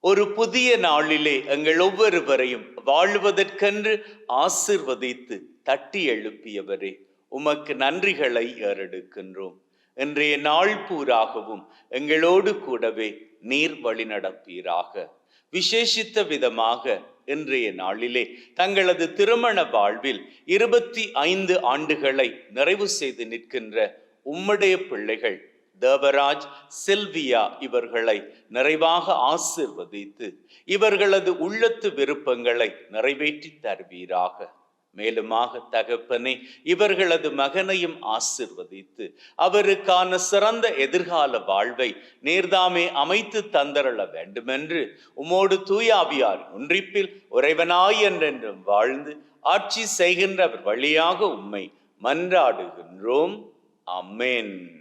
ஒரு புதிய நாளிலே எங்கள் ஒவ்வொருவரையும் வாழ்வதற்கென்று ஆசிர்வதித்து தட்டி எழுப்பியவரே உமக்கு நன்றிகளை ஏறெடுக்கின்றோம். இன்றைய நாள் பூராகவும் எங்களோடு கூடவே நீர் வழி நடப்பீராக. விசேஷித்த விதமாக இன்றைய நாளிலே தங்களது திருமண வாழ்வில் இருபத்தி ஐந்து ஆண்டுகளை நிறைவு செய்து நிற்கின்ற உம்முடைய பிள்ளைகள் தேவராஜ் செல்வியா இவர்களை நிறைவாக ஆசிர்வதித்து இவர்களது உள்ளத்து விருப்பங்களை நிறைவேற்றி தருவீராக. மேலுமாக தகப்பனே இவர்களது மகனையும் ஆசிர்வதித்து அவருக்கான சிறந்த எதிர்கால வாழ்வை நேர்தாமே அமைத்து தந்தரள வேண்டுமென்று உமோடு தூயாவியார் ஒன்றிப்பில் உறைவனாய் என்றென்றும் வாழ்ந்து ஆட்சி செய்கின்றவர் வழியாக உம்மை மன்றாடுகின்றோம். அம்மேன்.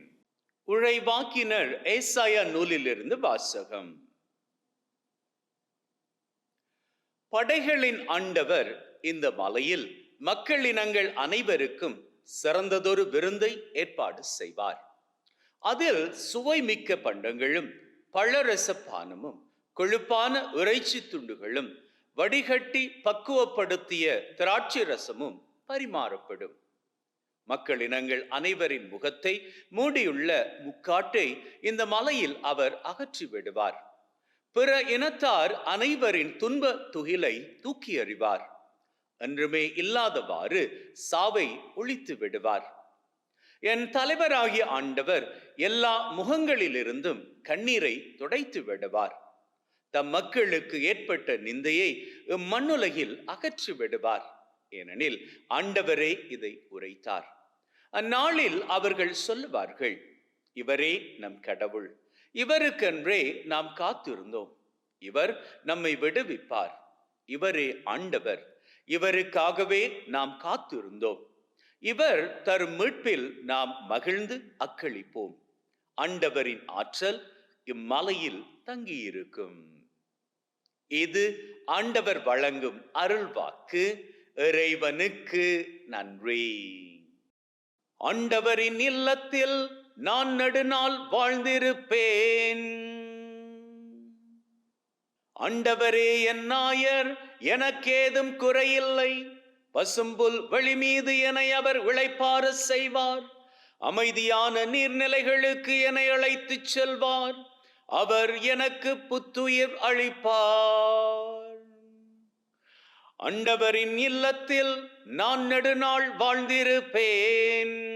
உழைவாக்கினர் ஏசாயா நூலிலிருந்து வாசகம். படைகளின் ஆண்டவர் இந்த மலையில் மக்களினங்கள் அனைவருக்கும் சிறந்ததொரு விருந்தை ஏற்பாடு செய்வார். அதில் சுவை மிக்க பண்டங்களும் பழரச பானமும் கொழுப்பான இறைச்சி துண்டுகளும் வடிகட்டி பக்குவப்படுத்திய திராட்சை ரசமும் பரிமாறப்படும். மக்கள் இனங்கள் அனைவரின் முகத்தை மூடியுள்ள முக்காட்டை இந்த மலையில் அவர் அகற்றி விடுவார். பிற இனத்தார் அனைவரின் துன்ப துகிலை தூக்கி அறிவார் என்றுமே இல்லாதவாறு சாவை ஒழித்து விடுவார். என் தலைவராகிய ஆண்டவர் எல்லா முகங்களிலிருந்தும் கண்ணீரை துடைத்து விடுவார். தம் மக்களுக்கு ஏற்பட்ட நிந்தையை இம்மண்ணுலகில் அகற்றி விடுவார். ஏனெனில் ஆண்டவரே இதை உரைத்தார். அந்நாளில் அவர்கள் சொல்லுவார்கள் இவரே நம் கடவுள். இவருக்கென்றே நாம் காத்திருந்தோம். இவர் நம்மை விடுவிப்பார். இவரே ஆண்டவர். இவருக்காகவே நாம் காத்திருந்தோம். இவர் தரும் மீட்பில் நாம் மகிழ்ந்து அக்களிப்போம். ஆண்டவரின் ஆற்றல் இம்மலையில் தங்கியிருக்கும். இது ஆண்டவர் வழங்கும் அருள்வாக்கு. இறைவனுக்கு நன்றி. ஆண்டவரின் இல்லத்தில் நான் நடுநாள் வாழ்ந்திருப்பேன். ஆண்டவரே என் நாயர் எனக்கேதும் குறையில்லை. பசும்புல் வெளி மீது என்னை அவர் விளைப்பார செய்வார். அமைதியான நீர்நிலைகளுக்கு என்னை அழைத்துச் செல்வார். அவர் எனக்கு புத்துயிர் அளிப்பார். அண்டவரின் இல்லத்தில் நான் நெடுநாள் வாழ்ந்திருப்பேன்.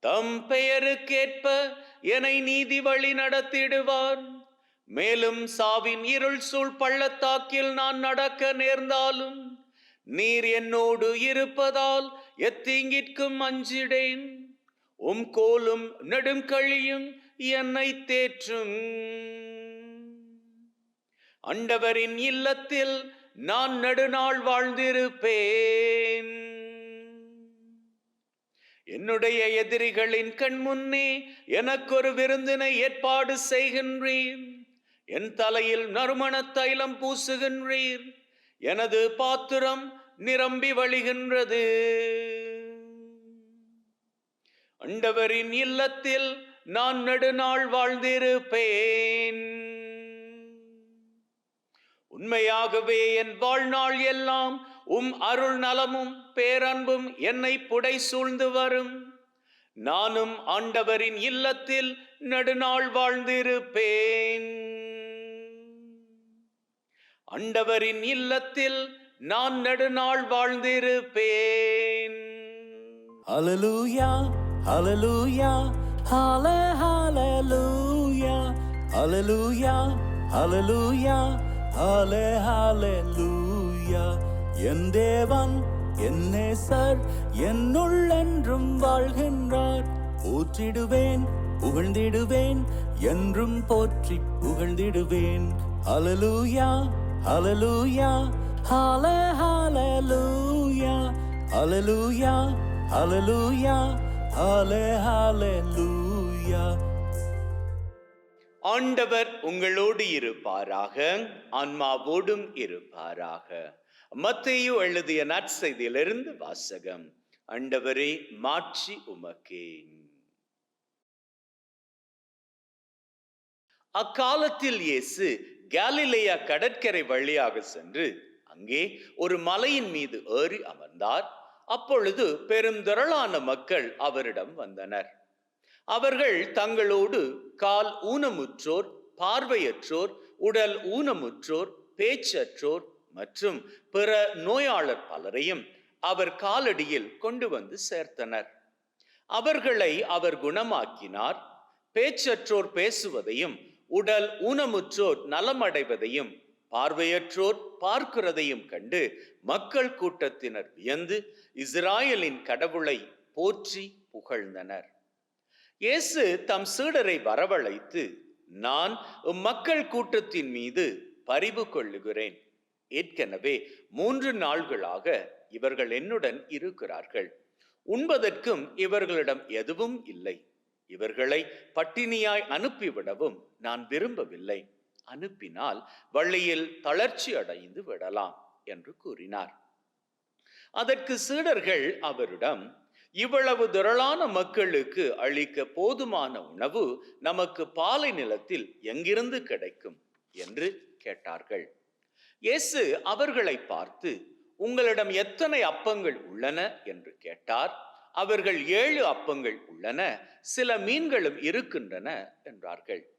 தம் பெயருக்கேற்ப என்னை நீதி வழி நடத்திடுவார். மேலும் சாவின் இருள் சூழ் பள்ளத்தாக்கில் நான் நடக்க நேர்ந்தாலும் நீர் என்னோடு இருப்பதால் எத்தீங்கிற்கும் அஞ்சிடேன். உம் கோலும் நெடுங்கழியும் என்னை தேற்றும். அண்டவரின் இல்லத்தில் நான் நெடுநாள் வாழ்ந்திருப்பேன். என்னுடைய எதிரிகளின் கண் முன்னே எனக்கொரு விருந்தினை ஏற்பாடு செய்கின்றேன் என் தலையில் நறுமண தைலம் பூசுகின்றீர். எனது பாத்திரம் நிரம்பி வழிகின்றது. அண்டவரின் இல்லத்தில் நான் நெடுநாள் வாழ்ந்திருப்பேன். உண்மையாகவே என் வாழ்நாள் எல்லாம் உம் அருள் நலமும் பேரன்பும் என்னை புடை சூழ்ந்து வரும். நானும் ஆண்டவரின் இல்லத்தில் நெடுநாள் வாழ்ந்திருப்பேன். ஆண்டவரின் இல்லத்தில் நான் நெடுநாள் வாழ்ந்திருப்பேன். அலலூயா அலலூயா ஹால ஹாலலூயா அலலூயா அலலூயா halle, hallelujah. என் தேவன் என் സർ என்னுள் என்றும் வாழ்கின்றார். போற்றிடுவேன் புகழ்ந்திடுவேன் என்றும் போற்றி புகழ்ந்திடுவேன். அலலூயா அலலூயா ஹால ஹalleluya அலலூயா அலலூயா ஹால ஹalleluya ஆண்டவர் உங்களோடு இருப்பாராக ஆன்மாவோடும் இருப்பாராக. மத்தையோ எழுதிய நற்செய்தியிலிருந்து வாசகம் அண்டவரே மாட்சி உமக்கே அக்காலத்தில் இயேசு கேலிலேயா கடற்கரை வழியாக சென்று அங்கே ஒரு மலையின் மீது ஏறி அமர்ந்தார். அப்பொழுது பெருந்திரளான மக்கள் அவரிடம் வந்தனர். அவர்கள் தங்களோடு கால் ஊனமுற்றோர் பார்வையற்றோர் உடல் ஊனமுற்றோர் பேச்சற்றோர் மற்றும் பிற நோயாளர் பலரையும் அவர் காலடியில் கொண்டு வந்து சேர்த்தனர். அவர்களை அவர் குணமாக்கினார் பேச்சற்றோர் பேசுவதையும் உடல் ஊனமுற்றோர் நலமடைவதையும் பார்வையற்றோர் பார்க்கிறதையும் கண்டு மக்கள் கூட்டத்தினர் வியந்து இஸ்ராயலின் கடவுளை போற்றி புகழ்ந்தனர். இயேசு தம் சீடரை வரவழைத்து நான் மக்கள் கூட்டத்தின் மீது பரிவு கொள்ளுகிறேன். ஏற்கனவே மூன்று நாள்களாக இவர்கள் என்னுடன் இருக்கிறார்கள். உண்பதற்கும் இவர்களிடம் எதுவும் இல்லை. இவர்களை பட்டினியாய் அனுப்பிவிடவும் நான் விரும்பவில்லை. அனுப்பினால் வழியில் தளர்ச்சி அடைந்து விடலாம் என்று கூறினார். அதற்கு சீடர்கள் அவரிடம் இவ்வளவு திரளான மக்களுக்கு அளிக்க போதுமான உணவு நமக்கு பாலை நிலத்தில் எங்கிருந்து கிடைக்கும்? என்று கேட்டார்கள். இயேசு அவர்களை பார்த்து உங்களிடம் எத்தனை அப்பங்கள் உள்ளன? என்று கேட்டார். அவர்கள் ஏழு அப்பங்கள் உள்ளன சில மீன்களும் இருக்கின்றன என்றார்கள்.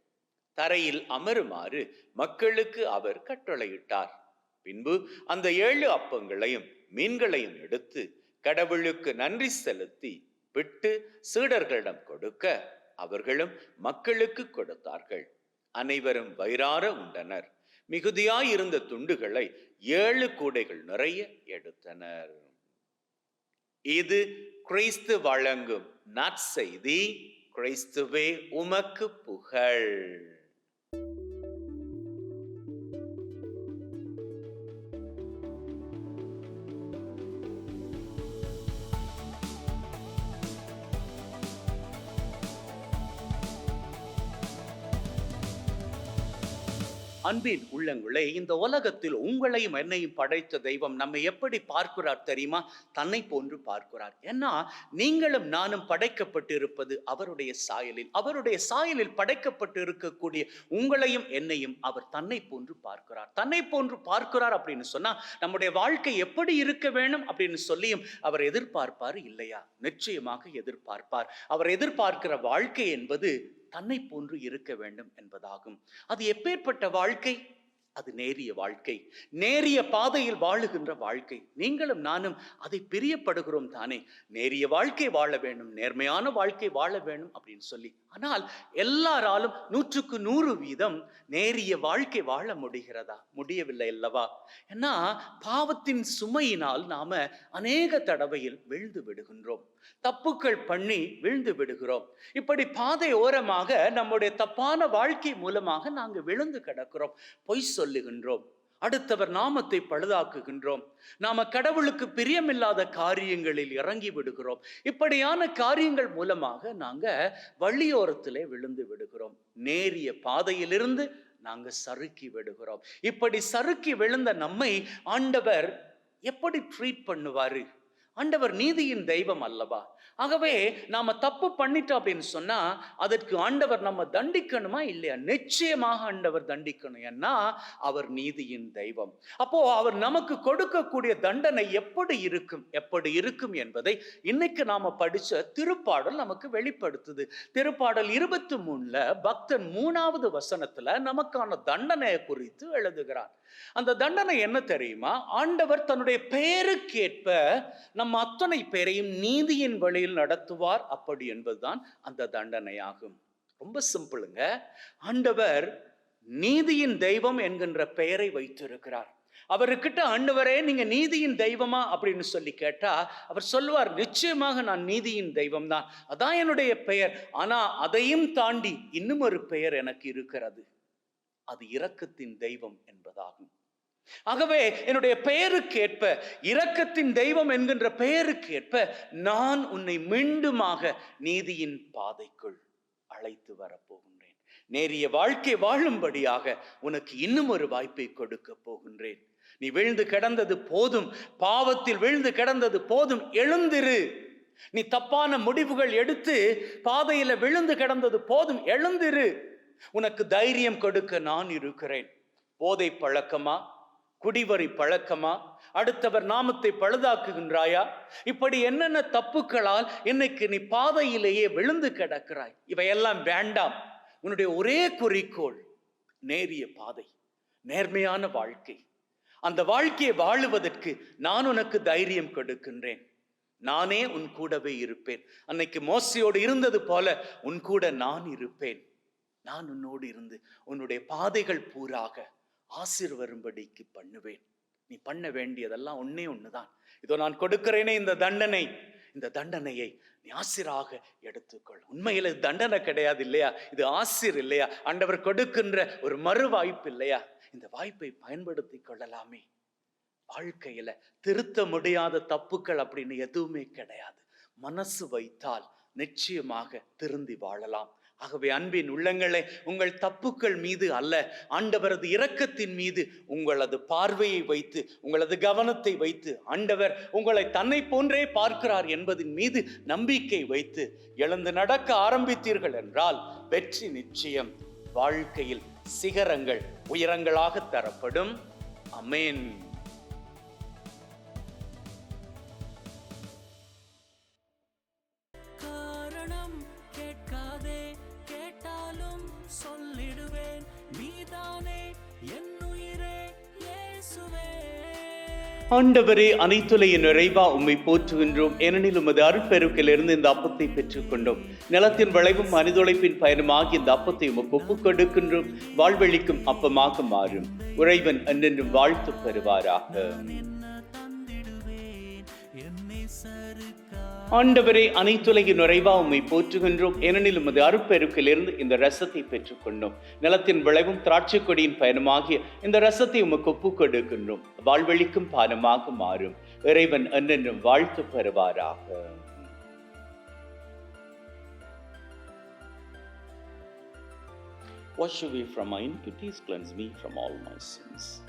தரையில் அமருமாறு மக்களுக்கு அவர் கட்டளையிட்டார். பின்பு அந்த ஏழு அப்பங்களையும் மீன்களையும் எடுத்து கடவுளுக்கு நன்றி செலுத்தி விட்டு சீடர்களிடம் கொடுக்க அவர்களும் மக்களுக்கு கொடுத்தார்கள். அனைவரும் வயிறார உண்டனர். மிகுதியாயிருந்த துண்டுகளை ஏழு கூடைகள் நிறைய எடுத்தனர். இது கிறிஸ்து வழங்கும் நற்செய்தி. கிறிஸ்துவே உமக்கு புகழ். அன்பின் உள்ளங்களே இந்த உலகத்தில் உங்களையும் என்னையும் படைத்த தெய்வம் நம்மை எப்படி பார்க்கிறார் தெரியுமா? தன்னை போன்று பார்க்கிறார். ஏன்னா நீங்களும் நானும் படைக்கப்பட்டிருப்பது அவருடைய சாயலில். அவருடைய சாயலில் படைக்கப்பட்டு இருக்கக்கூடிய உங்களையும் என்னையும் அவர் தன்னை போன்று பார்க்கிறார். தன்னை போன்று பார்க்கிறார் அப்படின்னு சொன்னா நம்முடைய வாழ்க்கை எப்படி இருக்க வேணும் அப்படின்னு சொல்லியும் அவர் எதிர்பார்ப்பார் இல்லையா? நிச்சயமாக எதிர்பார்ப்பார். அவர் எதிர்பார்க்கிற வாழ்க்கை என்பது தன்னை போன்று இருக்க வேண்டும் என்பதாகும். அது எப்பேற்பட்ட வாழ்க்கை? அது நேரிய வாழ்க்கை. நேரிய பாதையில் வாழுகின்ற வாழ்க்கை. நீங்களும் நானும் அதை பிரியப்படுகிறோம் தானே. நேரிய வாழ்க்கை வாழ வேண்டும். நேர்மையான வாழ்க்கை வாழ வேண்டும் அப்படின்னு சொல்லி. ஆனால் எல்லாராலும் நூற்றுக்கு நூறு வீதம் நேரிய வாழ்க்கை வாழ முடிகிறதா? முடியவில்லை அல்லவா? ஏன்னா பாவத்தின் சுமையினால் நாம அநேக தடவையில் விழுந்து விடுகின்றோம். தப்புக்கள் பண்ணி விழுந்து விடுகிறோம். இப்படி பாதை ஓரமாக நம்முடைய தப்பான வாழ்க்கை மூலமாக நாங்கள் விழுந்து கிடக்கிறோம். பொய் சொல்லுகின்றோம். அடுத்தவர் நாமத்தை பழுதாக்குகின்றோம். நாம கடவுளுக்கு பிரியமில்லாத காரியங்களில் இறங்கி விடுகிறோம். இப்படியான காரியங்கள் மூலமாக நாங்க வழியோரத்திலே விழுந்து விடுகிறோம். நேரிய பாதையிலிருந்து நாங்க சறுக்கி விடுகிறோம். இப்படி சறுக்கி விழுந்த நம்மை ஆண்டவர் எப்படி ட்ரீட் பண்ணுவாரு? ஆண்டவர் நீதியின் தெய்வம் அல்லவா? ஆகவே நாம தப்பு பண்ணிட்டோம் அப்படின்னு சொன்னா அதற்கு ஆண்டவர் நம்ம தண்டிக்கணுமா இல்லையா? நிச்சயமாக ஆண்டவர் தண்டிக்கணும். ஏன்னா அவர் நீதியின் தெய்வம். அப்போ அவர் நமக்கு கொடுக்கக்கூடிய தண்டனை எப்படி இருக்கும்? எப்படி இருக்கும் என்பதை இன்னைக்கு நாம படிச்ச திருப்பாடல் நமக்கு வெளிப்படுத்துது. திருப்பாடல் இருபத்தி மூணுல பக்தன் மூணாவது வசனத்துல நமக்கான தண்டனையை குறித்து எழுதுகிறார். அந்த தண்டனை என்ன தெரியுமா? ஆண்டவர் தன்னுடைய பெயருக்கேற்ப நம்ம அத்தனை பேரையும் நீதியின் வழியில் வழியில் நடத்துவார் அப்படி என்பதுதான் அந்த தண்டனையாகும். ரொம்ப சிம்பிளுங்க. ஆண்டவர் நீதியின் தெய்வம் என்கின்ற பெயரை வைத்திருக்கிறார். அவர்கிட்ட ஆண்டவரே நீங்க நீதியின் தெய்வமா அப்படின்னு சொல்லி கேட்டா அவர் சொல்வார் நிச்சயமாக நான் நீதியின் தெய்வம் தான் அதான் என்னுடைய பெயர். ஆனா அதையும் தாண்டி இன்னும் ஒரு பெயர் எனக்கு இருக்கிறது. அது இரக்கத்தின் தெய்வம் என்பதாகும். ஆகவே என்னுடைய பெயருக்கு ஏற்ப இரக்கத்தின் தெய்வம் என்கின்ற பெயருக்கு ஏற்ப நான் உன்னை மீண்டுமாக நீதியின் பாதைக்குள் அழைத்து வரப்போகின்றேன் நேரிய வாழ்க்கை வாழும்படியாக உனக்கு இன்னும் ஒரு வாய்ப்பை கொடுக்க போகின்றேன். நீ விழுந்து கிடந்தது போதும் பாவத்தில் விழுந்து கிடந்தது போதும் எழுந்திரு. நீ தப்பான முடிவுகள் எடுத்து பாதையில விழுந்து கிடந்தது போதும் எழுந்திரு. உனக்கு தைரியம் கொடுக்க நான் இருக்கிறேன். போதை பழக்கமா? குடிவரி பழக்கமா? அடுத்தவர் நாமத்தை பழுதாக்குகின்றாயா? இப்படி என்னென்ன தப்புக்களால் இன்னைக்கு நீ பாதையிலேயே விழுந்து கிடக்கிறாய்? இவையெல்லாம் வேண்டாம். உன்னுடைய ஒரே குறிக்கோள் நேரிய பாதை நேர்மையான வாழ்க்கை. அந்த வாழ்க்கையை வாழுவதற்கு நான் உனக்கு தைரியம் கொடுக்கின்றேன். நானே உன் கூடவே இருப்பேன். அன்னைக்கு மோசையோடு இருந்தது போல உன் கூட நான் இருப்பேன். நான் உன்னோடு இருந்து உன்னுடைய பாதைகள் பூராக ஆசிர் வரும்படிக்கு பண்ணுவேன். நீ பண்ண வேண்டியதெல்லாம் ஒன்னே ஒண்ணுதான். இதோ நான் கொடுக்கிறேனே இந்த தண்டனை. இந்த தண்டனையை நீ ஆசிராக எடுத்துக்கொள். உண்மையில் இது தண்டனை கிடையாது இல்லையா? இது ஆசிர் இல்லையா? ஆண்டவர் கொடுக்கின்ற ஒரு மறு வாய்ப்பு இல்லையா? இந்த வாய்ப்பை பயன்படுத்தி கொள்ளலாமே. வாழ்க்கையில திருத்த முடியாத தப்புக்கள் அப்படின்னு எதுவுமே கிடையாது. மனசு வைத்தால் நிச்சயமாக திருந்தி வாழலாம். ஆகவே அன்பின் உள்ளங்களே உங்கள் தப்புக்கள் மீது அல்ல ஆண்டவரது இரக்கத்தின் மீது உங்களது பார்வையை வைத்து உங்களது கவனத்தை வைத்து ஆண்டவர் உங்களை தன்னை போன்றே பார்க்கிறார் என்பதின் மீது நம்பிக்கை வைத்து எழுந்து நடக்க ஆரம்பித்தீர்கள் என்றால் வெற்றி நிச்சயம். வாழ்க்கையில் சிகரங்கள் உயரங்களாக தரப்படும். அமேன். ஆண்டவரே அனைத்துலையின் நிறைவா உம்மை போற்றுகின்றோம். ஏனெனில் உமது அருட்பெருக்கிலிருந்து இந்த அப்பத்தை பெற்றுக்கொண்டோம். நிலத்தின் விளைவும் மனிதொழைப்பின் பயனுமாகி இந்த அப்பத்தை உமக்கு ஒப்புக்கொடுக்கின்றோம் வாழ்வழிக்கும் அப்பமாக மாறும் உறைவன் என்றென்றும் வாழ்த்து பெறுவாராக. ஆண்டவரே அனைத்துலகின் நிறைவா உம்மை போற்றுகின்றோம். ஏனெனில் உமது அருப்பெருக்கிலிருந்து இந்த ரசத்தை பெற்றுக்கொண்டோம். நிலத்தின் விளைவும் திராட்சை கொடியின் பயணமாகிய இந்த ரசத்தை உமக்கு ஒப்புக் கொடுக்கின்றோம். வாழ்வழிக்கும் பானமாக மாறும். இறைவன் என்றென்றும் வாழ்த்து பெறுவாராக. Wash away from my iniquities, cleanse me from all my sins.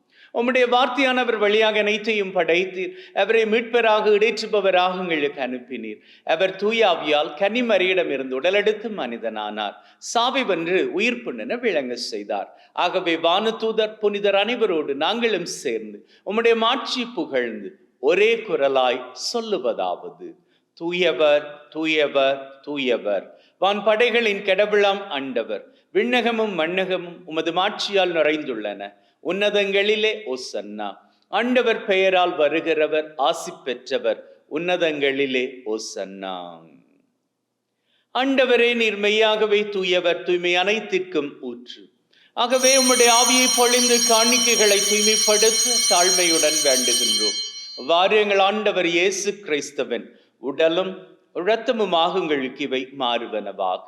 உம்முடைய வார்த்தையானவர் வழியாக அனைத்தையும் படைத்தீர். அவரை மீட்பராக இடைற்றுபவராக எங்களுக்கு அனுப்பினீர். அவர் தூயாவியால் கன்னிமரியிடம் இருந்து உடலெடுத்து மனிதனானார். சாவி வென்று உயிர் விளங்க செய்தார். ஆகவே வானதூதர் புனிதர் அனைவரோடு நாங்களும் சேர்ந்து உம்முடைய மாட்சி புகழ்ந்து ஒரே குரலாய் சொல்லுவதாவது. தூயவர் தூயவர் தூயவர். வான் படைகளின் கடவுளாம் ஆண்டவர் விண்ணகமும் மண்ணகமும் உமது மாட்சியால் நிறைந்துள்ளன. உன்னதங்களிலே ஓசன்னா ஆண்டவர் பெயரால் வருகிறவர் ஆசி பெற்றவர் உன்னதங்களிலே ஓசன்னா ஆண்டவரே நீர் மெய்யாகவே தூயவர் தூய்மை அனைத்திற்கும் ஊற்று. ஆகவே உம்முடைய ஆவியை பொழிந்து காணிக்கைகளை தூய்மைப்படுத்த தாழ்மையுடன் வேண்டுகின்றோம். வாரியங்கள் ஆண்டவர் இயேசு கிறிஸ்தவன் உடலும் இரத்தமுமாக உங்களுக்கு இவை மாறுவனவாக.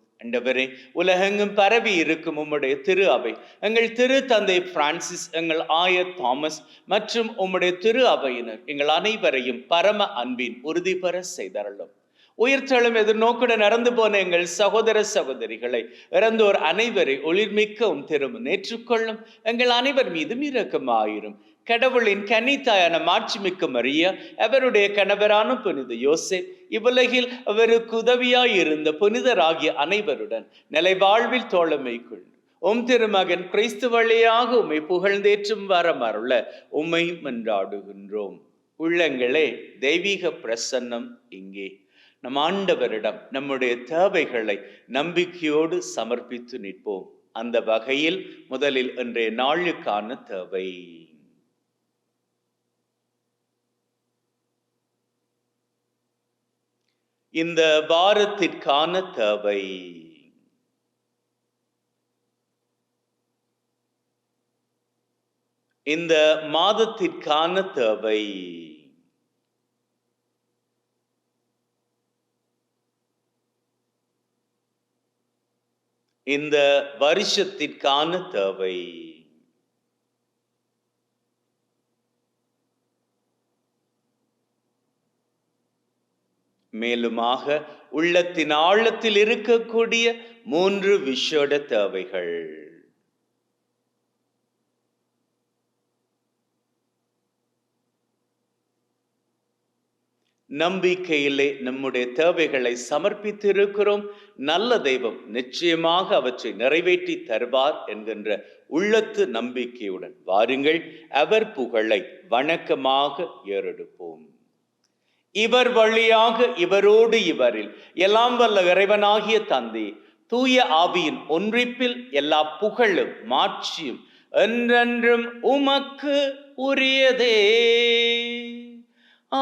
அண்டவரே உலகெங்கும் பரவி இருக்கும் உம்முடைய திரு அவை எங்கள் திரு தந்தை பிரான்சிஸ் எங்கள் ஆய தாமஸ் மற்றும் உம்முடைய திரு அவையினர் எங்கள் அனைவரையும் பரம அன்பின் உறுதி பெற செய்தரலும் உயிர்த்தெழும் எதிர்நோக்குடன் நடந்து போன எங்கள் சகோதர சகோதரிகளை இறந்தோர் அனைவரை ஒளிர்மிக்கவும் திரும்ப நேற்றுக்கொள்ளும் எங்கள் அனைவர் மீதும் இரக்கமாயிரும். கடவுளின் கனித்தாயான மாட்சிமிக்க மறிய அவருடைய கணவரான புனித யோசேப் இவ்வுலகில் அவருக்கு உதவியாயிருந்த புனிதராகிய அனைவருடன் நிலை வாழ்வில் தோழமை கொள். உம் திருமகன் கிறிஸ்து வழியாக உம்மை புகழ்ந்தேற்றும் வரமருள அருள உம்மை மன்றாடுகின்றோம். உள்ளங்களே தெய்வீக பிரசன்னம் இங்கே. நம் ஆண்டவரிடம் நம்முடைய தேவைகளை நம்பிக்கையோடு சமர்ப்பித்து நிற்போம். அந்த வகையில் முதலில் இன்றைய நாளுக்கான தேவை. இந்த வாரத்திற்கான தேவை. இந்த மாதத்திற்கான தேவை. இந்த வருஷத்திற்கான தேவை. மேலுமாக உள்ளத்தின் ஆழத்தில் இருக்கக்கூடிய மூன்று விஷோட தேவைகள். நம்பிக்கையிலே நம்முடைய தேவைகளை சமர்ப்பித்து இருக்கிறோம் நல்ல தெய்வம் நிச்சயமாக அவற்றை நிறைவேற்றி தருவார் என்கின்ற உள்ளத்து நம்பிக்கையுடன் வாருங்கள். அவர் புகழை வணக்கமாக ஏறெடுப்போம். இவர் வழியாக இவரோடு இவரில் எல்லாம் வல்ல இறைவனாகிய தந்தை தூய ஆவியின் ஒன்றிப்பில் எல்லா புகழும் மாட்சியும் என்றென்றும் உமக்கு உரியதே. ஆ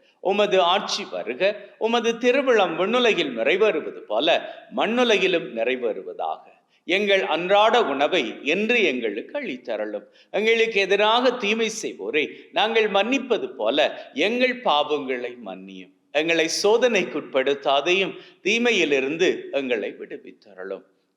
உமது ஆட்சி வருக உமது திருவிழம் விண்ணுலகில் நிறைவேறுவது போல மண்ணுலகிலும் நிறைவேறுவதாக. எங்கள் அன்றாட உணவை என்று எங்களுக்கு அளித்தரலும் எங்களுக்கு எதிராக தீமை செய்வோரை நாங்கள் மன்னிப்பது போல எங்கள் பாவங்களை மன்னியும். எங்களை சோதனைக்குட்படுத்தாதையும் தீமையிலிருந்து எங்களை விடுவித்தரலும்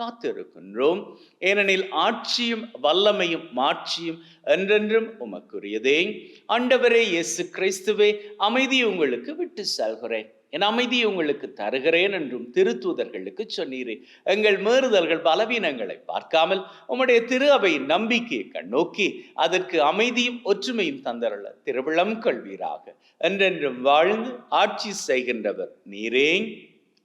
காத்திருக்கின்றோம். ஏனெனில் ஆட்சியும் வல்லமையும் மாட்சியும் என்றென்றும் உமக்குரியதே. ஆண்டவரே இயேசு கிறிஸ்துவே அமைதி உங்களுக்கு விட்டு செல்கிறேன். என் அமைதியை உங்களுக்கு தருகிறேன் என்றும் திருத்தூதர்களுக்கு சொன்னீரே. எங்கள் மீறுதல்கள் பலவீனங்களை பார்க்காமல் உம்முடைய திரு அவையின் நம்பிக்கையை கண்ணோக்கி அதற்கு அமைதியும் ஒற்றுமையும் தந்தரல திருவிழம் கொள்வீராக. என்றென்றும் வாழ்ந்து ஆட்சி செய்கின்றவர் நீரே.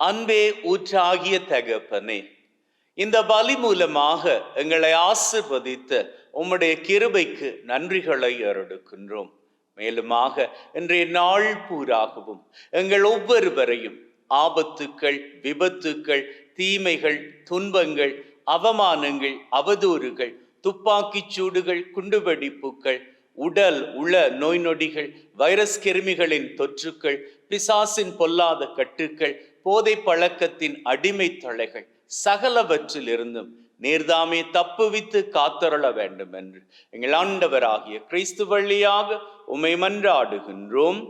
அன்பே ஊற்றாகிய தகப்பனே இந்த பலி மூலமாக எங்களை ஆசிர்வதித்த உம்முடைய கிருபைக்கு நன்றிகளை அருடுக்கின்றோம் மேலுமாக இன்றைய நாள் பூராகவும் எங்கள் ஒவ்வொருவரையும் ஆபத்துக்கள் விபத்துக்கள் தீமைகள் துன்பங்கள் அவமானங்கள் அவதூறுகள் துப்பாக்கிச் சூடுகள் குண்டுவெடிப்புகள் உடல் உள நோய் நொடிகள் வைரஸ் கிருமிகளின் தொற்றுக்கள் பிசாசின் பொல்லாத கட்டுக்கள் போதை பழக்கத்தின் அடிமை தலைகள் சகலவற்றிலிருந்தும் நீர்தாமே தப்புவித்து காத்தருள வேண்டும் என்று எங்கள் ஆண்டவராகிய கிறிஸ்து வழியாக உமை மன்றாடுகின்றோம்.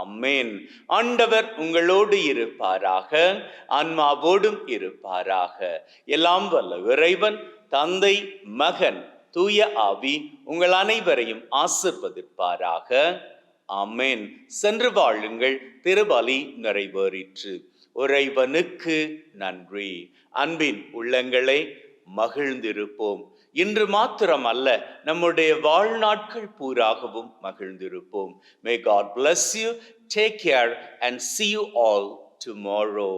அம்மேன் ஆண்டவர் உங்களோடு இருப்பாராக ஆன்மாவோடும் இருப்பாராக. எல்லாம் வல்ல இறைவன் தந்தை மகன் தூய ஆவி உங்கள் அனைவரையும் ஆசிர்வதிப்பாராக. அம்மேன் சென்று வாழுங்கள் திருவலி நிறைவேறிற்று. உறைவனுக்கு நன்றி. அன்பின் உள்ளங்களை மகிழ்ந்திருப்போம். இன்று மாத்திரம் அல்ல நம்முடைய வாழ்நாட்கள் பூராகவும் மகிழ்ந்திருப்போம். May God bless you take care and see you all tomorrow